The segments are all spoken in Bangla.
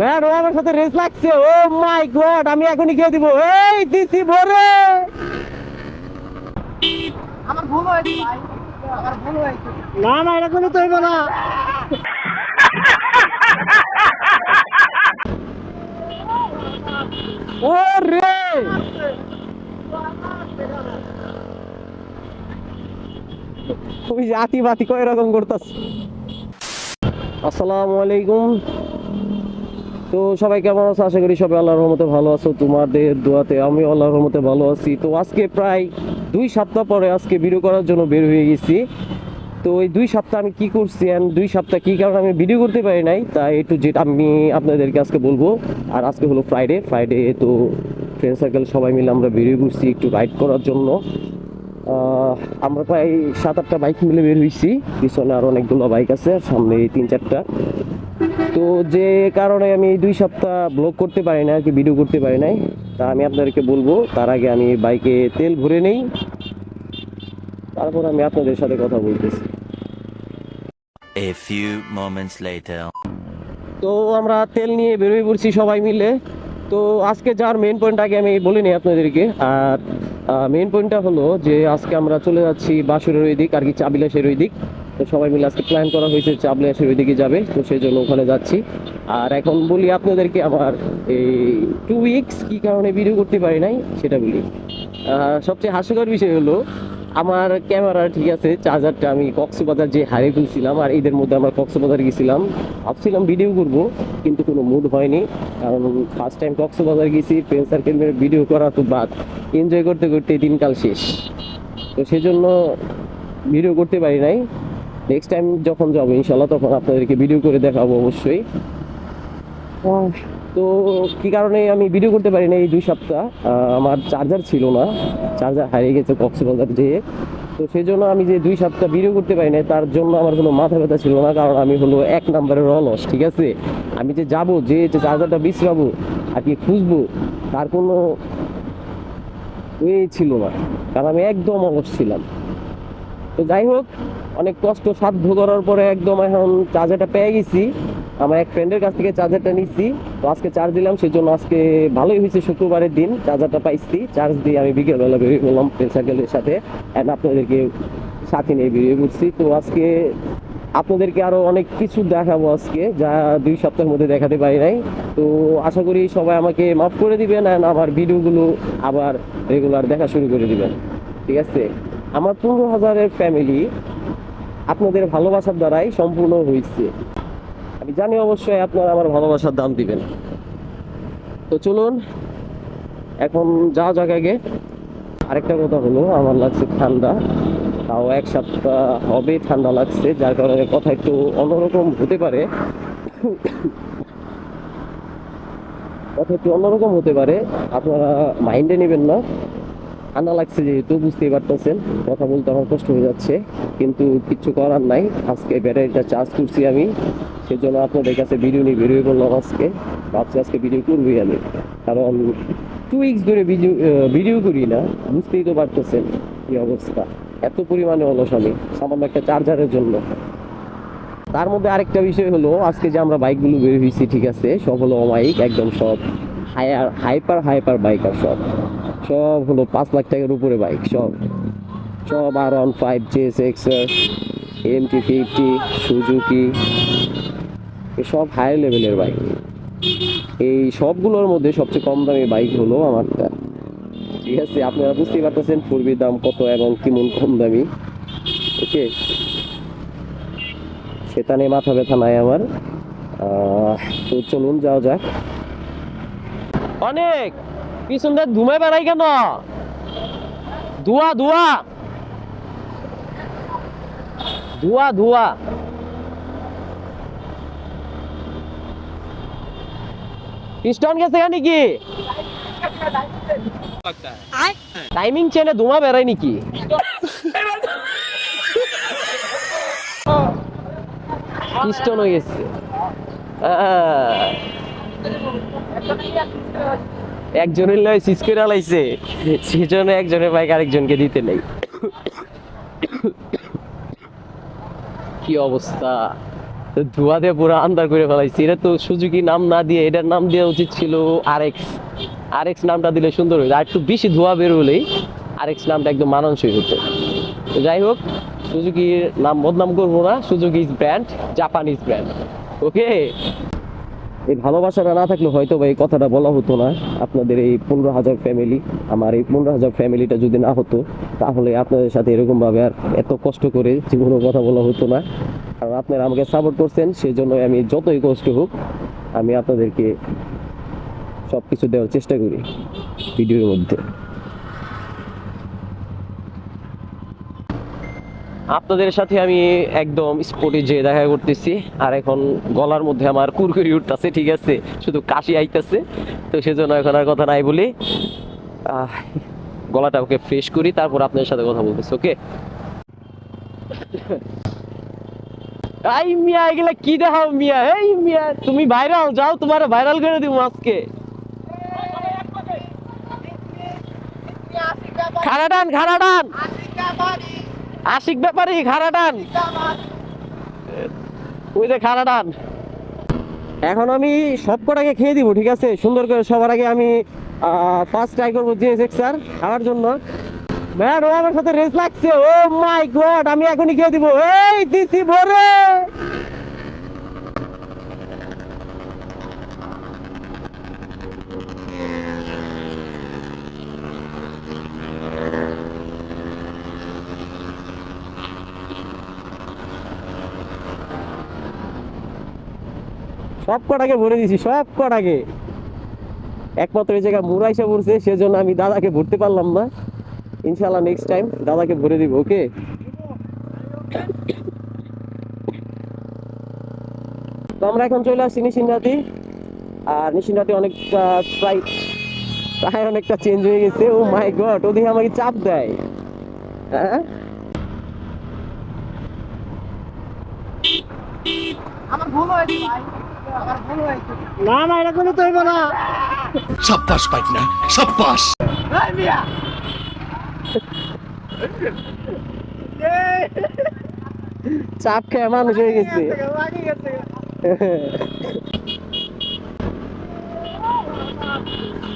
ম্যান ও আমার সাথে রেস লাগছে। ও মাই গড আমি এখনই খেয়ে দিব। এই দিছি ভরে। আমার ভুল হয়েছে ভাই। আমার ভুল হয়েছে। না না এটা কোনো তো হইব না। ও রে জাতি বাতি কয় রকম করতাস আসসালামু আলাইকুম। তো সবাই কেমন আছো? আশা করি সবাই আল্লাহর রহমতে ভালো আছো। তোমাদের দোয়াতে আমি আল্লাহর রহমতে ভালো আছি। তো আজকে প্রায় দুই সপ্তাহ পরে আজকে ভিডিও করার জন্য বের হয়ে গেছি। তো এই দুই সপ্তাহ আমি কি করছি and দুই সপ্তাহ কি কারণে আমি ভিডিও করতে পারি নাই তাই একটু যেটা আমি আপনাদেরকে আজকে বলব। আর আজকে হলো ফ্রাইডে ফ্রাইডে তো ফ্রেন্ড সার্কেল সবাই মিলে আমরা বেরিয়ে ঘুরছি একটু রাইড করার জন্য। আমরা প্রায় সাত আটটা বাইক মিলে বের হয়েছি। পিছনে আর অনেকগুলো বাইক আছে সামনে তিন চারটা। তো যে কারণে আমি দুই সপ্তাহ ব্লগ করতে পারি না আর কি ভিডিও করতে পারি নাই তা আমি আপনাদেরকে বলব তার আগে আমি বাইকে তেল ভরে নেই। তারপর আমি আপনাদের সাথে কথা বলতেছি। A few moments later. তো আমরা তেল নিয়ে বেরোয় পড়ছি সবাই মিলে। তো আজকে যার মেন পয়েন্ট আগে আমি বলে নিই আপনাদেরকে। আর মেন পয়েন্টটা হলো যে আজকে আমরা চলে যাচ্ছি বাসুরের ওই দিক আর কি চাবিলাসের ওই দিক। তো সবাই মিলে আজকে প্ল্যান করা হয়েছে চাবিলাসের ওই দিকে যাবে তো সেই জন্য ওখানে যাচ্ছি। আর এখন বলি আপনাদেরকে আমার এই টু উইকস কী কারণে ভিডিও করতে পারি নাই, সেটা বলি। সবচেয়ে হাস্যকর বিষয় হলো, আমার ক্যামেরা ঠিক আছে চার্জারটা আমি কক্সবাজার যে হারিয়ে ফেলছিলাম আর ঈদের মধ্যে আমরা কক্সবাজার গেছিলাম। ভাবছিলাম ভিডিও করব, কিন্তু কোনো মুড হয়নি, কারণ ফার্স্ট টাইম কক্সবাজার গেছি ফ্রেন্ড সার্কেল ভিডিও করা তো বাদ। এনজয় করতে করতে দিনকাল শেষ। তো সেজন্য ভিডিও করতে পারি নাই। নেক্সট টাইম যখন যাব ইনশাল্লাহ তখন আপনাদেরকে ভিডিও করে দেখাবো অবশ্যই। তো কি কারণে আমি ভিডিও করতে পারি না এই দুই সপ্তাহ? আমার চার্জার ছিল না। চার্জার হারিয়ে গেছে কক্সবাজার যেয়ে। তো সেই জন্য আমি যে দুই সপ্তাহ ভিডিও করতে পারি না তার জন্য আমার কোনো মাথা ব্যথা ছিল না কারণ আমি হলো এক নম্বরের অলস ঠিক আছে? আমি যে যাব যে যে চার্জারটা বিশ্রাবো আর কি খুঁজবো তার কোনো ওয়ে ছিল না। কারণ আমি একদম অলস ছিলাম। তো যাই হোক অনেক কষ্ট সাধ্য করার পরে একদম এখন চার্জারটা পেয়ে গেছি। আমার এক ফ্রেন্ডের কাছ থেকে চার্জারটা নিচ্ছি তো আজকে চার্জ দিলাম, সেজন্য আজকে ভালোই হয়েছে শুক্রবারের দিন। চার্জারটা পাইছি চার্জ দিয়ে আমি বিকেলবেলা বেরিয়ে বললাম ফ্রেন্ড সাথে। অ্যান্ড আপনাদেরকে সাথে নিয়ে বেরিয়ে পড়ছি। তো আজকে আপনাদেরকে আরও অনেক কিছু দেখাবো আজকে, যা দুই সপ্তাহের মধ্যে দেখাতে পারি নাই। তো আশা করি সবাই আমাকে মাফ করে দিবেন অ্যান্ড আমার ভিডিওগুলো আবার রেগুলার দেখা শুরু করে দিবেন। ঠিক আছে? আমার পনেরো হাজারের ফ্যামিলি আপনাদের ভালোবাসার দ্বারাই সম্পূর্ণ হয়েছে। আমি জানি অবশ্যই আপনারা আমার ভালোবাসার দাম দিবেন। তো চলুন, এখন যা জায়গায় আরেকটা কথা হলো, আমার লাগছে ঠান্ডা। তাও এক সপ্তাহ হবে ঠান্ডা লাগছে, যার কারণে কথা একটু অন্যরকম হতে পারে। কথা একটু অন্যরকম হতে পারে। আপনারা মাইন্ডে নেবেন না। ঠান্ডা লাগছে যেহেতু বুঝতেই পারতেছেন, কথা বলতে আমার কষ্ট হয়ে যাচ্ছে, কিন্তু কিচ্ছু করার নাই। আজকে ব্যাটারিটা চার্জ করছি আমি, সেজন্য আপনাদের কাছে ভিডিও নিয়ে বেরিয়ে পড়লাম আজকে। ভাবছি আজকে ভিডিও করবই আমি। কারণ টু উইক্স ধরে ভিডিও ভিডিও করি না, বুঝতেই তো পারতেছেন কি অবস্থা। এত পরিমাণে অলস আমি, সামান্য একটা চার্জারের জন্য। তার মধ্যে আরেকটা বিষয় হলো, আজকে যে আমরা বাইকগুলো বের হয়েছি, ঠিক আছে, সব হলো অমাইক একদম সব হায়ার হাইপার হাইপার বাইক আর সব। সব হলো পাঁচ লাখ টাকার উপরে বাইক সব। সব আর one five J XR M T fifty Suzuki সব হায়ার লেভেলের বাইক এই সবগুলোর মধ্যে সবচেয়ে কম দামি বাইক হলো আমারটা। ঠিক আছে, আপনারা বুঝতেই পারতেছেন পূর্বের দাম কত এবং কেমন কম দামি। ওকে? সেটা নিয়ে মাথা ব্যথা নাই আমার। তো চলুন যাওয়া যাক। অনেক! পিছন দিয়ে ধুমে বেড়াই কেন? ধোয়া ধোয়া। ধোয়া ধোয়া। পিস্টন গেছে নাকি টাইমিং চেনে ধোঁয়া বেড়ায় নাকি? পিস্টন হয়ে গেছে। একজনের লয় করে লাইছে, সেজন্য একজনের বাইক আরেকজনকে দিতে নেই। কি অবস্থা? ধোয়া দিয়ে পুরো আন্দার করে ফেলাইছি। এটা তো সুজুকি নাম না দিয়ে, এটার নাম দেওয়া উচিত ছিল আর এক্স আর এক্স নামটা দিলে সুন্দর হইতো। আর একটু বেশি ধোয়া বের হলেই আর এক্স নামটা একদম মানানসই হতো। তো যাই হোক সুজুকির নাম বদনাম করব না। Suzuki is brand Japanese brand okay এই ভালোবাসাটা না থাকলে হয়তো বা এই কথাটা বলা হতো না। আপনাদের এই পনেরো হাজার ফ্যামিলি আমার এই পনেরো হাজার ফ্যামিলিটা যদি না হতো, তাহলে আপনাদের সাথে এরকমভাবে আর এত কষ্ট করে জীবনের কথা বলা হতো না। কারণ আপনারা আমাকে সাপোর্ট করছেন সেই জন্য আমি যতই কষ্ট হোক, আমি আপনাদেরকে সব কিছু দেওয়ার চেষ্টা করি ভিডিওর মধ্যে। আপনাদের সাথে আমি একদম স্পটে যে দেখা করতেছি। আর এখন গলার মধ্যে আমার কুরকুরি উঠতেছে, ঠিক আছে? শুধু কাশি আইতেছে। তো সেজন্য এখন আর কথা নাই বলি। গলাটা ওকে ফ্রেশ করি, তারপর আপনাদের সাথে কথা বলতেছি ওকে এই মিয়া কি দেখাও মিয়া? এই মিয়া, তুমি ভাইরাল যাও তোমার ভাইরাল করে দিব আজকে। খাড়া টান খাড়া টান। আশিক ব্যাপারি খাড়া টান ওই যে খাড়া টান এখন আমি সব কটাকে খেয়ে দিব, ঠিক আছে? সুন্দর করে সবার আগে আমি ফার্স্ট ট্রাই করব জিএস স্যার, খাওয়ার জন্য। ম্যান ও আমার সাথে রেস লাগছে। ও মাই গড আমি এখনই খেয়ে দিব। এই, দিছি ভরে! সব কটাকে ভরে দিছি, সব কটাকে। একমাত্র এই জায়গায় মুরা এসে পড়ছে, সেজন্য আমি দাদাকে ভরতে পারলাম না। ইনশাল্লাহ নেক্সট টাইম দাদাকে ভরে দিব ওকে তো আমরা এখন চলে আসছি নিশিন্দাতি আর নিশিন্দাতি অনেকটা প্রায় প্রায় অনেকটা চেঞ্জ হয়ে গেছে। ও মাই গড ওদিকে আমাকে চাপ দেয়। হ্যাঁ? আমার ভুল হয়েছে, ভাই। না না এটা কোনো তো হইব না সাব্বাস পাইকনা সাব্বাস এই মিয়া চাপ খেয়ে মানুষ হয়ে গেছে। লাগি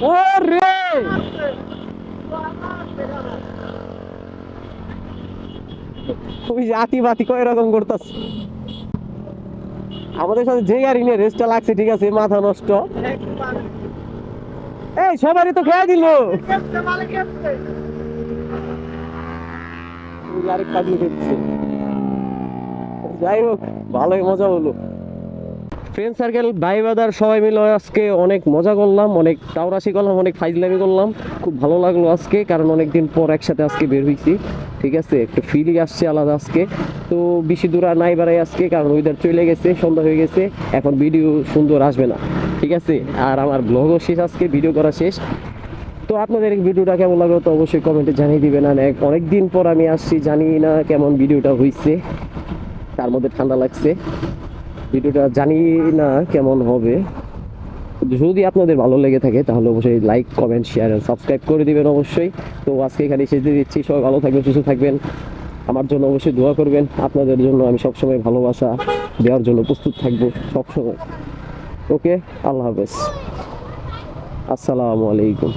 ও রে ওই জাতি বাতি কয় রকম করতাস আমাদের সাথে যে গাড়ি নিয়ে রেস্টটা লাগছে, ঠিক আছে মাথা নষ্ট। এই, সবারই তো খেয়ে দিল। গাড়ি যাই হোক, ভালোই মজা হলো। ফ্রেন্ড সার্কেল ভাই বাদার সবাই মিলে আজকে অনেক মজা করলাম, অনেক টাউরাশি করলাম, অনেক ফাইজলামি করলাম। খুব ভালো লাগল আজকে, কারণ অনেক দিন পর একসাথে আজকে বের হয়েছি ঠিক আছে, একটু ফিলিং আসছে আলাদা আজকে। তো বেশি দূর আর নাই বাড়াই আজকে, কারণ ওইদার চলে গেছে, সন্ধ্যা হয়ে গেছে, এখন ভিডিও সুন্দর আসবে না। ঠিক আছে, আর আমার ব্লগও শেষ আজকে ভিডিও করা শেষ। তো আপনাদের ভিডিওটা কেমন লাগল তো অবশ্যই কমেন্টে জানিয়ে দিবেন। আর অনেক দিন পর আমি আসছি, জানি না কেমন ভিডিওটা হয়েছে তার মধ্যে ঠান্ডা লাগছে। ভিডিওটা জানি না কেমন হবে। যদি আপনাদের ভালো লেগে থাকে, তাহলে অবশ্যই লাইক কমেন্ট শেয়ার সাবস্ক্রাইব করে দিবেন অবশ্যই। তো আজকে এখানে শেষ দিয়ে দিচ্ছি। সবাই ভালো থাকবেন, সুস্থ থাকবেন। আমার জন্য অবশ্যই দোয়া করবেন। আপনাদের জন্য আমি সবসময় ভালোবাসা দেওয়ার জন্য প্রস্তুত থাকব সবসময়। ওকে? আল্লাহ হাফেজ। আসসালামু আলাইকুম।